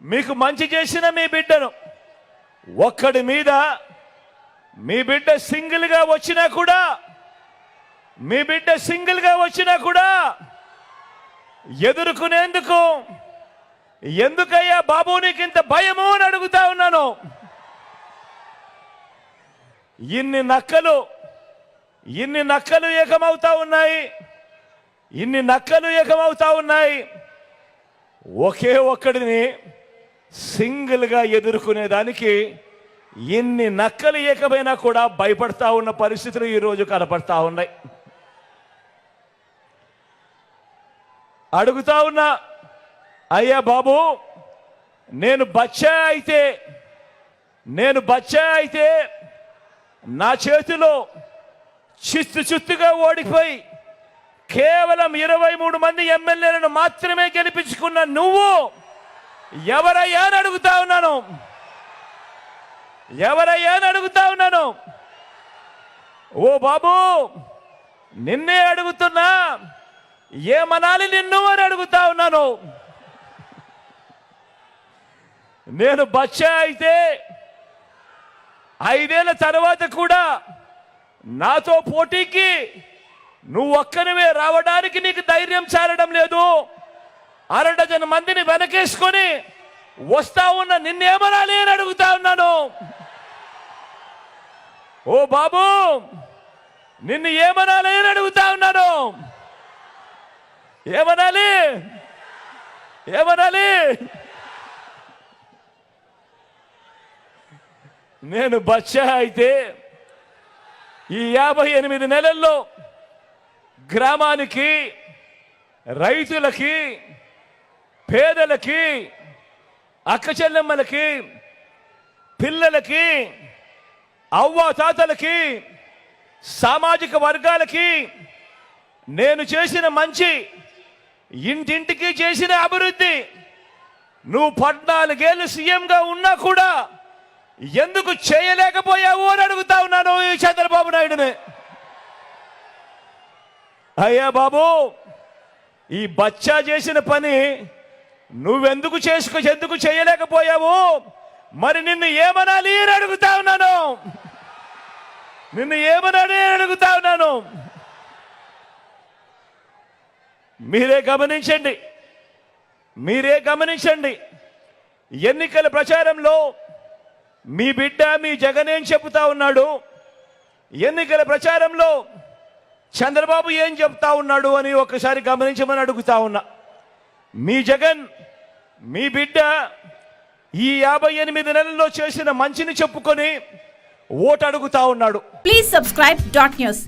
మీకు మంచి చేసిన మీ బిడ్డను. ఒక్కడి మీద మీ బిడ్డ సింగిల్గా వచ్చినా కూడా మీ బిడ్డ సింగిల్గా వచ్చినా కూడా ఎదుర్కొనేందుకు ఎందుకయ్యా బాబు నీకు ఇంత భయము అని అడుగుతా ఉన్నాను. ఇన్ని నక్కలు ఇన్ని నక్కలు ఏకమవుతా ఉన్నాయి ఇన్ని నక్కలు ఏకమవుతా ఉన్నాయి. ఒకే ఒక్కడిని సింగిల్గా ఎదుర్కొనేదానికి ఎన్ని నక్కలు ఏకమైనా కూడా భయపడతా ఉన్న పరిస్థితులు ఈరోజు కనపడతా ఉన్నాయి. అడుగుతా ఉన్నా అయ్యా బాబు నేను బచ్చా అయితే నేను బచ్చా అయితే నా చేతిలో చిత్తు చిత్తుగా ఓడిపోయి కేవలం ఇరవై మూడు మంది ఎమ్మెల్యేలను మాత్రమే గెలిపించుకున్న నువ్వు ఎవరయ్యా అని అడుగుతా ఉన్నాను. ఎవరయ్యా అని అడుగుతా ఉన్నాను. ఓ బాబు నిన్నే అడుగుతున్నా. ఏమనాలి నిన్ను అని అడుగుతా ఉన్నాను. నేను బచ్చా అయితే ఐదేళ్ళ తర్వాత కూడా నాతో పోటీకి నువ్వు ఒక్కనివే రావడానికి నీకు ధైర్యం చేరడం లేదు. అరడజన మందిని వెనకేసుకొని వస్తా ఉన్న నిన్నేమనాలి అని అడుగుతా ఉన్నాను. ఓ బాబు నిన్ను ఏమనాలి అని అడుగుతా ఉన్నాను. ఏమనాలి? ఏమనాలి? నేను బచ్చా అయితే ఈ యాభై ఎనిమిది నెలల్లో గ్రామానికి రైతులకి పేదలకి అక్కచెల్లెమ్మలకి పిల్లలకి అవ్వ తాతలకి సామాజిక వర్గాలకి నేను చేసిన మంచి ఇంటింటికి చేసిన అభివృద్ధి. నువ్వు పద్నాలుగేళ్ళు సీఎంగా ఉన్నా కూడా ఎందుకు చేయలేకపోయావు అని అడుగుతా ఉన్నాను ఈ చంద్రబాబు నాయుడుని. అయ్యా బాబు ఈ బచ్చా చేసిన పని నువ్వెందుకు చేసుకు ఎందుకు చేయలేకపోయావు? మరి నిన్ను ఏమనాలి అని అడుగుతా ఉన్నాను. నిన్ను ఏమనాలి అని అడుగుతా ఉన్నాను. మీరే గమనించండి. మీరే గమనించండి. ఎన్నికల ప్రచారంలో మీ బిడ్డ మీ జగన్ ఏం చెబుతా ఉన్నాడు? ఎన్నికల ప్రచారంలో చంద్రబాబు ఏం చెప్తా ఉన్నాడు అని ఒకసారి గమనించమని అడుగుతా ఉన్నా. మీ జగన్ మీ బిడ్డ ఈ యాభై ఎనిమిది నెలల్లో చేసిన మంచిని చెప్పుకొని ఓటు అడుగుతా ఉన్నాడు. Please subscribe dot news